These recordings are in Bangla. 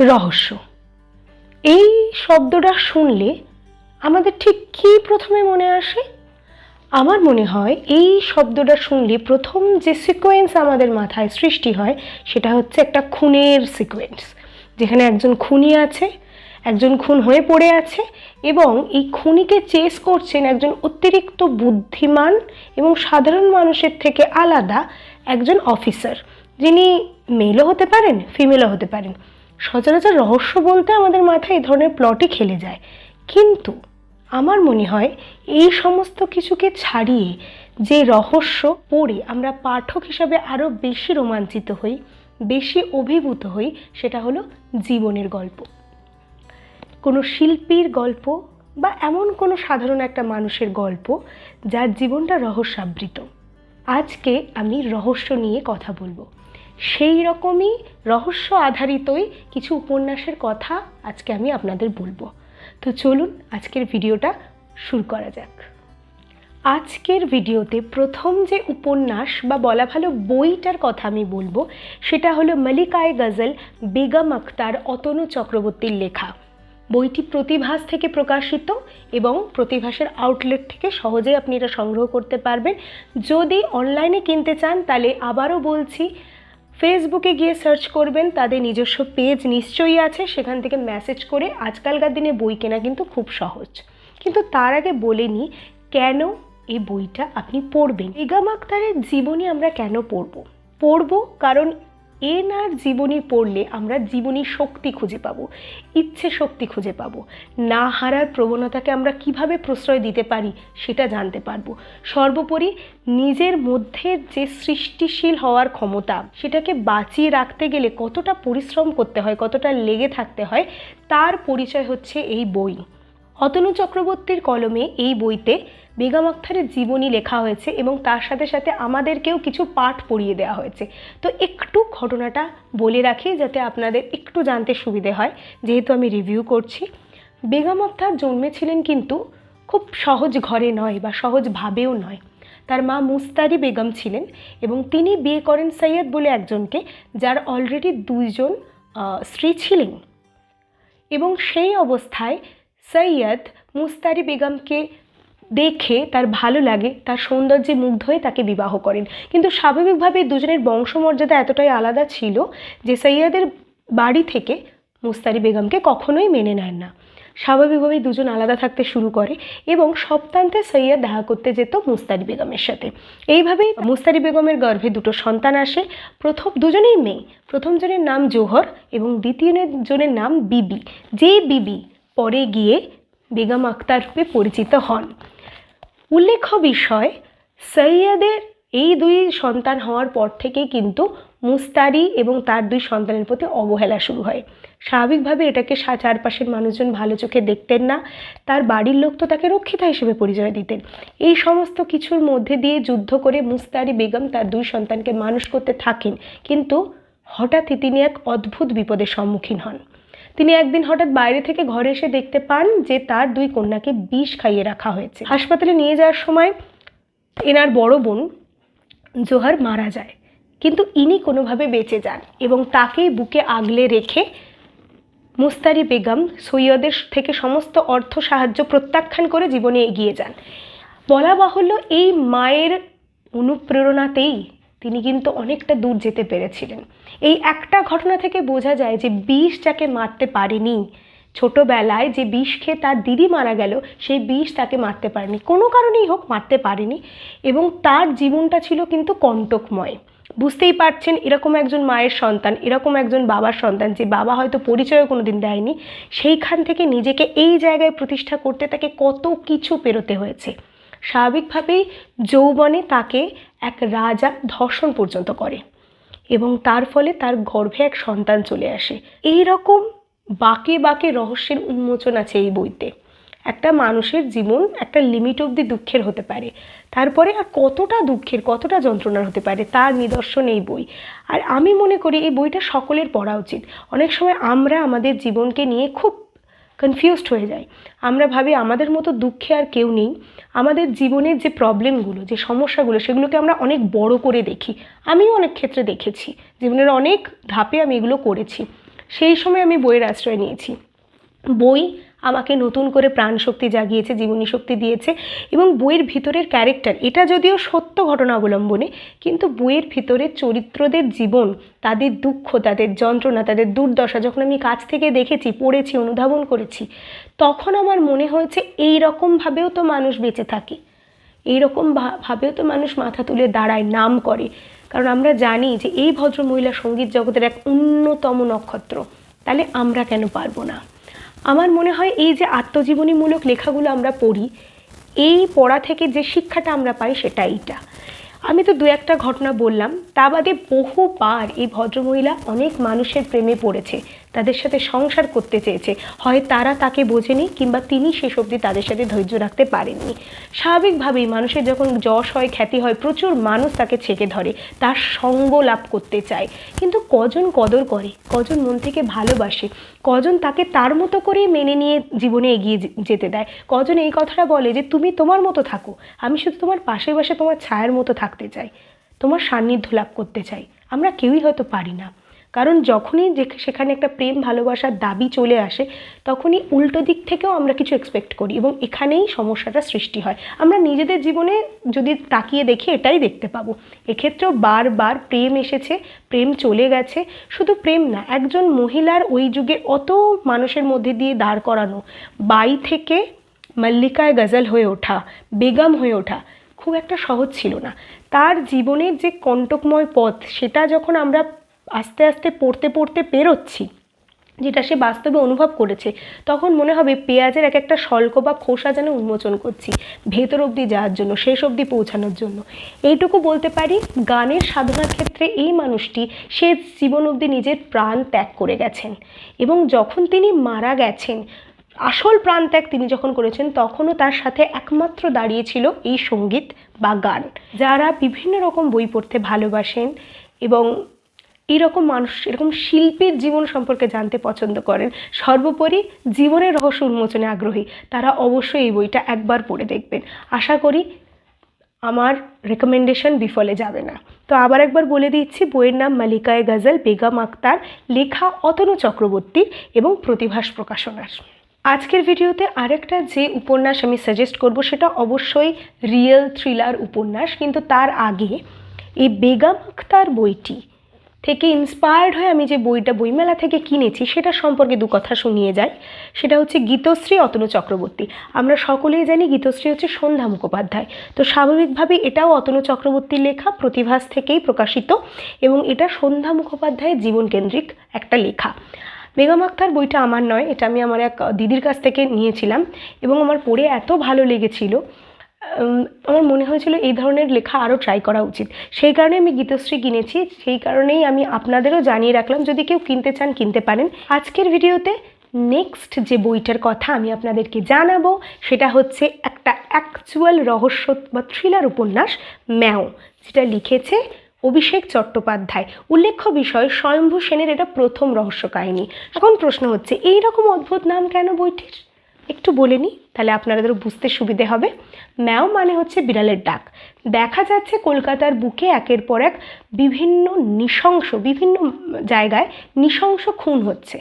রহস্য। এই শব্দটা শুনলে আমাদের ঠিক কী প্রথমে মনে আসে? আমার মনে হয় এই শব্দটা শুনলে প্রথম যে সিকোয়েন্স আমাদের মাথায় সৃষ্টি হয়, সেটা হচ্ছে একটা খুনের সিকোয়েন্স যেখানে একজন খুনি আছে, একজন খুন হয়ে পড়ে আছে এবং এই খুনিকে চেস করছেন একজন অতিরিক্ত বুদ্ধিমান এবং সাধারণ মানুষের থেকে আলাদা একজন অফিসার যিনি মেলও হতে পারেন ফিমেলও হতে পারেন। সচরাচর রহস্য বলতে আমাদের মাথায় এই ধরনের প্লটই খেলে যায়। কিন্তু আমার মনে হয় এই সমস্ত কিছুকে ছাড়িয়ে যে রহস্য পড়ে আমরা পাঠক হিসাবে আরও বেশি রোমাঞ্চিত হই, বেশি অভিভূত হই, সেটা হলো জীবনের গল্প। কোনো শিল্পীর গল্প বা এমন কোনো সাধারণ একটা মানুষের গল্প যার জীবনটা রহস্যাবৃত। আজকে আমি রহস্য নিয়ে কথা বলব। সেই রকমই রহস্য আধারিতই কিছু উপন্যাসের কথা আজকে আমি আপনাদের বলব। তো চলুন আজকের ভিডিওটা শুরু করা যাক। আজকের ভিডিওতে প্রথম যে উপন্যাস বা বলা ভালো বইটার কথা আমি বলব, সেটা হলো মলিকায় গজল বেগম আক্তার অতনু চক্রবর্তীর লেখা। বইটি প্রতিভাস থেকে প্রকাশিত এবং প্রতিভাসের আউটলেট থেকে সহজেই আপনি এটা সংগ্রহ করতে পারবেন। যদি অনলাইনে কিনতে চান, তাহলে আবারও বলছি ফেসবুকে গিয়ে সার্চ করবেন, তাদের নিজস্ব পেজ নিশ্চয়ই আছে, সেখান থেকে মেসেজ করে আজকালকার দিনে বই কেনা কিন্তু খুব সহজ। কিন্তু তার আগে বলে নিই কেন এই বইটা আপনি পড়বেন? বেগম আক্তারের জীবনী আমরা কেন পড়ব? পড়ব কারণ এনার জীবনী পড়লে আমরা জীবনী শক্তি খুঁজে পাবো, ইচ্ছে শক্তি খুঁজে পাবো। না হারার প্রবণতাকে আমরা কীভাবে প্রশ্রয় দিতে পারি সেটা জানতে পারব। সর্বোপরি নিজের মধ্যে যে সৃষ্টিশীল হওয়ার ক্ষমতা, সেটাকে বাঁচিয়ে রাখতে গেলে কতটা পরিশ্রম করতে হয়, কতটা লেগে থাকতে হয়, তার পরিচয় হচ্ছে এই বই। অতনু চক্রবর্তীর কলমে এই বইতে বেগম আক্তারের জীবনী লেখা হয়েছে এবং তার সাথে সাথে আমাদেরকেও কিছু পাঠ পড়িয়ে দেওয়া হয়েছে। তো একটু ঘটনাটা বলে রাখি যাতে আপনাদের একটু জানতে সুবিধে হয়। যেহেতু আমি রিভিউ করছি। বেগম আক্তার জন্মেছিলেন কিন্তু খুব সহজ ঘরে নয় বা সহজভাবেও নয়। তার মা মুস্তারি বেগম ছিলেন এবং তিনি বিয়ে করেন সৈয়দ বলে একজনকে, যার অলরেডি দুইজন স্ত্রী ছিলেন। এবং সেই অবস্থায় সৈয়দ মুস্তারি বেগমকে দেখে তার ভালো লাগে, তার সৌন্দর্যে মুগ্ধ হয়ে তাকে বিবাহ করেন। কিন্তু স্বাভাবিকভাবে দুজনের বংশমর্যাদা এতটাই আলাদা ছিল যে সৈয়দের বাড়ি থেকে মুস্তারি বেগমকে কখনোই মেনে নেন না। স্বাভাবিকভাবেই দুজন আলাদা থাকতে শুরু করে এবং সপ্তান্তে সৈয়দ দেখা করতে যেত মুস্তারি বেগমের সাথে। এইভাবেই মুস্তারি বেগমের গর্ভে দুটো সন্তান আসে। প্রথম দুজনেই মেয়ে, প্রথম জনের নাম জোহর এবং দ্বিতীয় জনের নাম বিবি। যে বিবি পরে গিয়ে বেগম আক্তার রূপে পরিচিত হন। উল্লেখ্য বিষয়, সৈয়দের এই দুই সন্তান হওয়ার পর থেকেই কিন্তু মুস্তারি এবং তার দুই সন্তানের প্রতি অবহেলা শুরু হয়। স্বাভাবিকভাবে এটাকে চারপাশের মানুষজন ভালো চোখে দেখতেন না, তার বাড়ির লোক তো তাকে রক্ষিতা হিসেবে পরিচয় দিতেন। এই সমস্ত কিছুর মধ্যে দিয়ে যুদ্ধ করে মুস্তারি বেগম তার দুই সন্তানকে মানুষ করতে থাকেন, কিন্তু হঠাৎই তিনি এক অদ্ভুত বিপদের সম্মুখীন হন। তিনি একদিন হঠাৎ বাইরে থেকে ঘরে এসে দেখতে পান যে তার দুই কন্যাকে বিষ খাইয়ে রাখা হয়েছে। হাসপাতালে নিয়ে যাওয়ার সময় এনার বড় বোন জোহার মারা যায়। কিন্তু ইনি কোনোভাবে বেঁচে যান এবং তাকেই বুকে আগলে রেখে মুস্তারি বেগম সৈয়দের থেকে সমস্ত অর্থ সাহায্য প্রত্যাখ্যান করে জীবনে এগিয়ে যান। বলা বাহুল্য এই মায়ের অনুপ্রেরণাতেই তিনি কিন্তু অনেকটা দূর যেতে পেরেছিলেন। এই একটা ঘটনা থেকে বোঝা যায় যে বিষ যাকে মারতে পারেনি, ছোটবেলায় যে বিষ খেয়ে তার দিদি মারা গেল, সেই বিষ তাকে মারতে পারেনি। কোনো কারণেই হোক মারতে পারেনি এবং তার জীবনটা ছিল কিন্তু কণ্টকময়। বুঝতেই পারছেন, এরকম একজন মায়ের সন্তান, এরকম একজন বাবার সন্তান যে বাবা হয়তো পরিচয়ও কোনো দিন দেয়নি, সেইখান থেকে নিজেকে এই জায়গায় প্রতিষ্ঠা করতে তাকে কত কিছু পেরোতে হয়েছে। স্বাভাবিকভাবেই যৌবনে তাকে এক রাজা ধর্ষণ পর্যন্ত করে এবং তার ফলে তার গর্ভে এক সন্তান চলে আসে। এই রকম বাকে বাকে রহস্যের উন্মোচন আছে এই বইতে। একটা মানুষের জীবন একটা লিমিট অবধি দুঃখের হতে পারে। তারপরে আর কতটা দুঃখের, কতটা যন্ত্রণার হতে পারে তার নিদর্শন এই বই। আর আমি মনে করি এই বইটা সকলের পড়া উচিত। অনেক সময় আমরা আমাদের জীবনকে নিয়ে খুব কনফিউজড হয়ে যাই আমরা ভাবি আমাদের মতো দুঃখে আর কেউ নেই। আমাদের জীবনের যে প্রবলেমগুলো যে সমস্যাগুলো, সেগুলোকে আমরা অনেক বড় করে দেখি। আমিও অনেক ক্ষেত্রে দেখেছি। জীবনের অনেক ধাপে আমি এগুলো করেছি। সেই সময় আমি বইয়ের আশ্রয় নিয়েছি। বই আমাকে নতুন করে প্রাণশক্তি জাগিয়েছে, জীবনী শক্তি দিয়েছে এবং বইয়ের ভিতরের ক্যারেক্টার এটা যদিও সত্য ঘটনা অবলম্বনে, কিন্তু বইয়ের ভিতরের চরিত্রদের জীবন, তাদের দুঃখ, তাদের যন্ত্রণা, তাদের দুর্দশা যখন আমি কাছ থেকে দেখেছি, পড়েছি, অনুধাবন করেছি, তখন আমার মনে হয়েছে এই রকমভাবেও তো মানুষ বেঁচে থাকে। এইরকম ভাবেও তো মানুষ মাথা তুলে দাঁড়ায়, নাম করে। কারণ আমরা জানি যে এই ভদ্রমহিলা সংগীত জগতের এক অন্যতম নক্ষত্র। তাহলে আমরা কেন পারব না? আমার মনে হয় এই যে আত্মজীবনীমূলক লেখাগুলো আমরা পড়ি, এই পড়া থেকে যে শিক্ষাটা আমরা পাই সেটা এইটা। আমি তো দু একটা ঘটনা বললাম, তা বাদে বহুবার এই ভদ্রমহিলা অনেক মানুষের প্রেমে পড়েছে। তাদের সাথে সংসার করতে চেয়েছে। হয় তারা তাকে বোঝেনি কিংবা তিনি শেষ অবধি তাদের সাথে ধৈর্য রাখতে পারেননি। স্বাভাবিকভাবেই মানুষের যখন যশ হয়, খ্যাতি হয়, প্রচুর মানুষ তাকে ছেকে ধরে, তার সঙ্গ লাভ করতে চায়। কিন্তু কজন কদর করে? কজন মন থেকে ভালোবাসে? কজন তাকে তার মতো করে মেনে নিয়ে জীবনে এগিয়ে যেতে দেয়? কজন এই কথাটা বলে যে, তুমি তোমার মতো থাকো। আমি শুধু তোমার পাশে পাশে তোমার ছায়ার মতো থাকতে চাই। তোমার সান্নিধ্য লাভ করতে চাই। আমরা কেউই হয়তো পারি না। কারণ যখনই সেখানে একটা প্রেম ভালোবাসার দাবি চলে আসে, তখনই উল্টো দিক থেকেও আমরা কিছু এক্সপেক্ট করি এবং এখানেই সমস্যাটা সৃষ্টি হয়। আমরা নিজেদের জীবনে যদি তাকিয়ে দেখি, এটাই দেখতে পাবো। এক্ষেত্রেও বারবার প্রেম এসেছে, প্রেম চলে গেছে, শুধু প্রেম না, একজন মহিলার ওই যুগে অত মানুষের মধ্যে দিয়ে দাঁড় করানো, বাই থেকে মল্লিকায় গজল হয়ে ওঠা, বেগম হয়ে ওঠা খুব একটা সহজ ছিল না। তার জীবনের যে কণ্টকময় পথ, সেটা যখন আমরা আস্তে আস্তে পড়তে পড়তে পেরোচ্ছি। যেটা সে বাস্তবে অনুভব করেছে। তখন মনে হবে পেঁয়াজের এক একটা শল্ক বা খোসা যেন উন্মোচন করছি, ভেতর অবধি যাওয়ার জন্য, শেষ অবধি পৌঁছানোর জন্য। এইটুকু বলতে পারি, গানের সাধনার ক্ষেত্রে এই মানুষটি সে জীবন অবধি নিজের প্রাণ ত্যাগ করে গেছেন। এবং যখন তিনি মারা গেছেন, আসল প্রাণত্যাগ তিনি যখন করেছেন, তখনও তার সাথে একমাত্র দাঁড়িয়েছিল এই সংগীত বা গান। যারা বিভিন্ন রকম বই পড়তে ভালোবাসেন এবং এরকম মানুষ, এরকম শিল্পীর জীবন সম্পর্কে জানতে পছন্দ করেন। সর্বোপরি জীবনের রহস্য উন্মোচনে আগ্রহী, তারা অবশ্যই এই বইটা একবার পড়ে দেখবেন। আশা করি আমার রেকমেন্ডেশন বিফলে যাবে না। তো আবার একবার বলে দিচ্ছি, বইয়ের নাম মালিকায় গজল, বেগম আক্তার, লেখা অতনু চক্রবর্তীর এবং প্রতিভাস প্রকাশনার। আজকের ভিডিওতে আরেকটা যে উপন্যাস আমি সাজেস্ট করব, সেটা অবশ্যই রিয়েল থ্রিলার উপন্যাস। কিন্তু তার আগে এই বেগম আক্তার বইটি থেকে ইন্সপায়ার্ড হয়ে আমি যে বইটা, বইমেলা থেকে কিনেছি, সেটা সম্পর্কে দু কথা শুনিয়ে যাই। সেটা হচ্ছে গীতশ্রী অতনু চক্রবর্তী। আমরা সকলেই জানি গীতশ্রী হচ্ছে সন্ধ্যা মুখোপাধ্যায়। তো স্বাভাবিকভাবে এটাও অতনু চক্রবর্তীর লেখা, প্রতিভাস থেকেই প্রকাশিত এবং এটা সন্ধ্যা মুখোপাধ্যায়ের জীবনকেন্দ্রিক একটা লেখা। বেগম আক্তার বইটা আমার নয়, এটা আমি আমার এক দিদির কাছ থেকে নিয়েছিলাম এবং আমার পড়ে এত ভালো লেগেছিল। আমার মনে হয়েছিল এই ধরনের লেখা আরও ট্রাই করা উচিত। সেই কারণে আমি গীতশ্রী কিনেছি, সেই কারণেই আমি আপনাদেরও জানিয়ে রাখলাম, যদি কেউ কিনতে চান, কিনতে পারেন। আজকের ভিডিওতে নেক্সট যে বইটার কথা আমি আপনাদেরকে জানাব, সেটা হচ্ছে একটা অ্যাকচুয়াল রহস্য বা থ্রিলার উপন্যাস, ম্যাও, যেটা লিখেছে অভিষেক চট্টোপাধ্যায়। উল্লেখ্য বিষয়, স্বয়ম্ভু সেনের এটা প্রথম রহস্য কাহিনী। এখন প্রশ্ন হচ্ছে এই রকম অদ্ভুত নাম কেন বইটির? একটু বলে নিই, তাহলে আপনাদেরও বুঝতে সুবিধে হবে। ম্যাও মানে হচ্ছে বিড়ালের ডাক। দেখা যাচ্ছে কলকাতার বুকে একের পর এক বিভিন্ন নৃশংস, বিভিন্ন জায়গায় নৃশংস খুন হচ্ছে।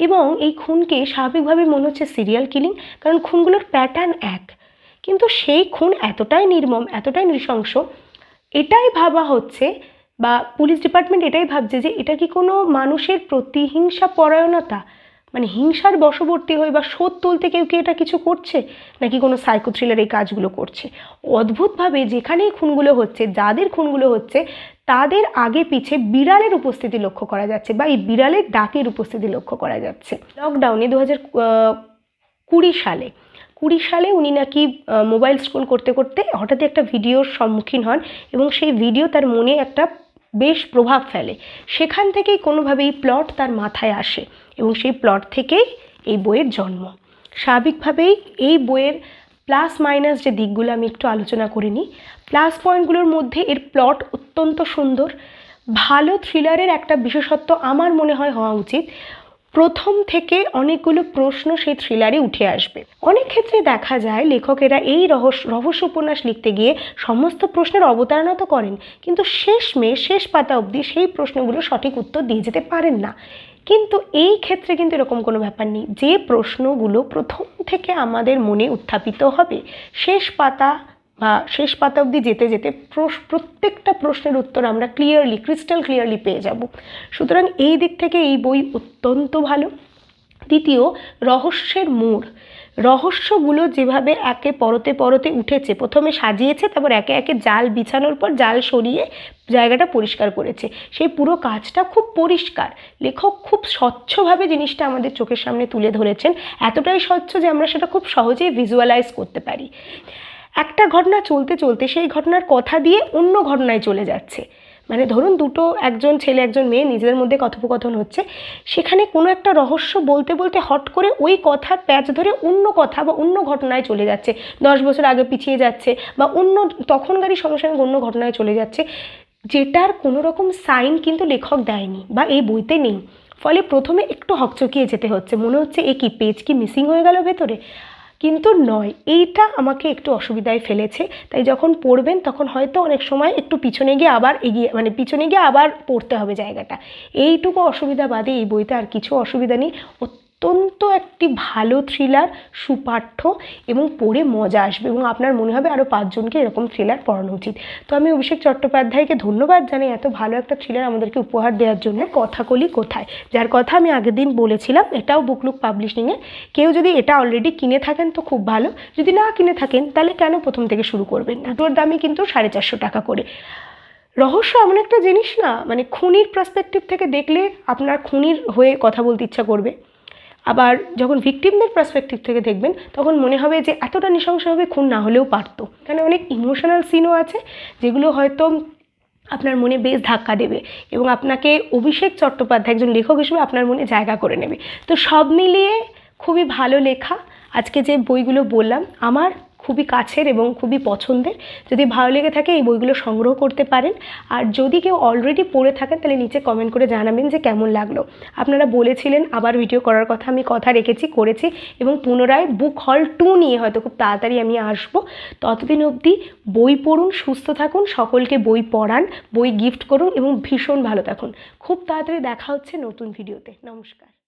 এবং এই খুনকে স্বাভাবিকভাবে মনে হচ্ছে সিরিয়াল কিলিং, কারণ খুনগুলোর প্যাটার্ন এক। কিন্তু সেই খুন এতটাই নির্মম, এতটাই নৃশংস, এটাই ভাবা হচ্ছে বা পুলিশ ডিপার্টমেন্ট এটাই ভাবছে যে এটা কি কোনো মানুষের প্রতিহিংসা পরায়ণতা মানে হিংসার বশবর্তী হয়ে বা শোধ তুলতে কেউ কি এটা কিছু করছে? নাকি কোনো সাইকো থ্রিলার এই কাজগুলো করছে? অদ্ভুতভাবে যেখানেই খুনগুলো হচ্ছে, যাদের খুনগুলো হচ্ছে, তাদের আগে পিছে বিড়ালের উপস্থিতি লক্ষ্য করা যাচ্ছে বা এই বিড়ালের ডাকের উপস্থিতি লক্ষ্য করা যাচ্ছে। লকডাউনে দু হাজার কুড়ি সালে কুড়ি সালে উনি নাকি মোবাইল স্ক্রোল করতে করতে হঠাৎই একটা ভিডিওর সম্মুখীন হন এবং সেই ভিডিও তার মনে একটা বেশ প্রভাব ফেলে। সেখান থেকেই কোনোভাবেই প্লট তার মাথায় আসে এবং সেই প্লট থেকেই এই বইয়ের জন্ম। স্বাভাবিকভাবেই এই বইয়ের প্লাস মাইনাস যে দিকগুলো আমি একটু আলোচনা করে নিই, প্লাস পয়েন্টগুলোর মধ্যে এর প্লট অত্যন্ত সুন্দর। ভালো থ্রিলারের একটা বিশেষত্ব আমার মনে হয় হওয়া উচিত। প্রথম থেকে অনেকগুলো প্রশ্ন সেই থ্রিলারে উঠে আসবে। অনেক ক্ষেত্রে দেখা যায় লেখকেরা এই রহস্য রহস্য উপন্যাস লিখতে গিয়ে সমস্ত প্রশ্নের অবতারণা তো করেন, কিন্তু শেষমেশ, শেষ পাতা অবধি সেই প্রশ্নগুলো সঠিক উত্তর দিয়ে যেতে পারেন না। কিন্তু এই ক্ষেত্রে কিন্তু এরকম কোনো ব্যাপার নেই। যে প্রশ্নগুলো প্রথম থেকে আমাদের মনে উত্থাপিত হবে, শেষ পাতা বা শেষ পাতা অবধি যেতে যেতে প্রত্যেকটা প্রশ্নের উত্তর আমরা ক্লিয়ারলি ক্রিস্টাল ক্লিয়ারলি পেয়ে যাব। সুতরাং এই দিক থেকে এই বই অত্যন্ত ভালো। দ্বিতীয়, রহস্যের মূর রহস্যগুলো যেভাবে একে পরতে পরতে উঠেছে, প্রথমে সাজিয়েছে, তারপর একে একে জাল বিছানোর পর জাল সরিয়ে জায়গাটা পরিষ্কার করেছে। সেই পুরো কাজটা খুব পরিষ্কার। লেখক খুব স্বচ্ছভাবে জিনিসটা আমাদের চোখের সামনে তুলে ধরেছেন। এতটাই স্বচ্ছ যে আমরা সেটা খুব সহজেই ভিজুয়ালাইজ করতে পারি। একটা ঘটনা চলতে চলতে সেই ঘটনার কথা দিয়ে অন্য ঘটনায় চলে যাচ্ছে। মানে ধরুন দুটো একজন ছেলে, একজন মেয়ে নিজেদের মধ্যে কথোপকথন হচ্ছে। সেখানে কোনো একটা রহস্য বলতে বলতে হট করে ওই কথার প্যাচ ধরে অন্য কথা বা অন্য ঘটনায় চলে যাচ্ছে। দশ বছর আগে পিছিয়ে যাচ্ছে বা অন্য তখনকারই সঙ্গে সঙ্গে অন্য ঘটনায় চলে যাচ্ছে। যেটার কোনো রকম সাইন কিন্তু লেখক দেয়নি বা এই বইতে নেই। ফলে প্রথমে একটু হকচকিয়ে যেতে হচ্ছে। মনে হচ্ছে, এ কি, পেজ কি মিসিং হয়ে গেল ভেতরে? কিন্তু নয়, এইটা আমাকে একটু অসুবিধায় ফেলেছে। তাই যখন পড়বেন তখন হয়তো অনেক সময় একটু পিছনে গিয়ে আবার এগিয়ে মানে পিছনে গিয়ে আবার পড়তে হবে জায়গাটা। এইটুকু অসুবিধা বাদে এই বইতে আর কিছু অসুবিধা নেই। অত্যন্ত একটি ভালো থ্রিলার সুপাঠ্য এবং পড়ে মজা আসবে এবং আপনার মনে হবে আরও পাঁচজনকে এরকম থ্রিলার পড়ানো উচিত। তো আমি অভিষেক চট্টোপাধ্যায়কে ধন্যবাদ জানাই এত ভালো একটা থ্রিলার আমাদেরকে উপহার দেওয়ার জন্য কথাকলি কোথায়? যার কথা আমি আগের দিন বলেছিলাম, এটাও বুকলুক পাবলিশিংয়ে কেউ যদি এটা অলরেডি কিনে থাকেন তো খুব ভালো। যদি না কিনে থাকেন, তাহলে কেন প্রথম থেকে শুরু করবেন দুটোর দামই কিন্তু সাড়ে চারশো টাকা করে। রহস্য এমন একটা জিনিস না মানে খুনির পার্সপেক্টিভ থেকে দেখলে আপনার খুনির হয়ে কথা বলতে ইচ্ছা করবে। আবার যখন ভিকটিমদের পার্সপেক্টিভ থেকে দেখবেন, তখন মনে হবে যে এতটা নৃশংসভাবে খুন না হলেও পারতো। এখানে অনেক ইমোশনাল সিনও আছে, যেগুলো হয়তো আপনার মনে বেশ ধাক্কা দেবে এবং আপনাকে অভিষেক চট্টোপাধ্যায় একজন লেখক হিসেবে আপনার মনে জায়গা করে নেবে। তো সব মিলিয়ে খুবই ভালো লেখা। আজকে যে বইগুলো বললাম, আমার খুবই কাছের এবং খুবই পছন্দের। যদি ভালো লেগে থাকে এই বইগুলো সংগ্রহ করতে পারেন। আর যদি কেউ অলরেডি পড়ে থাকেন, তাহলে নিচে কমেন্ট করে জানাবেন যে কেমন লাগল। আপনারা বলেছিলেন আবার ভিডিও করার কথা, আমি কথা রেখেছি, করেছি এবং পুনরায় বুক হল টু নিয়ে হয়তো খুব তাড়াতাড়ি আমি আসব। ততদিন অবধি বই পড়ুন, সুস্থ থাকুন, সকলকে বই পড়ান, বই গিফট করুন এবং ভীষণ ভালো থাকুন। খুব তাড়াতাড়ি দেখা হচ্ছে নতুন ভিডিওতে নমস্কার।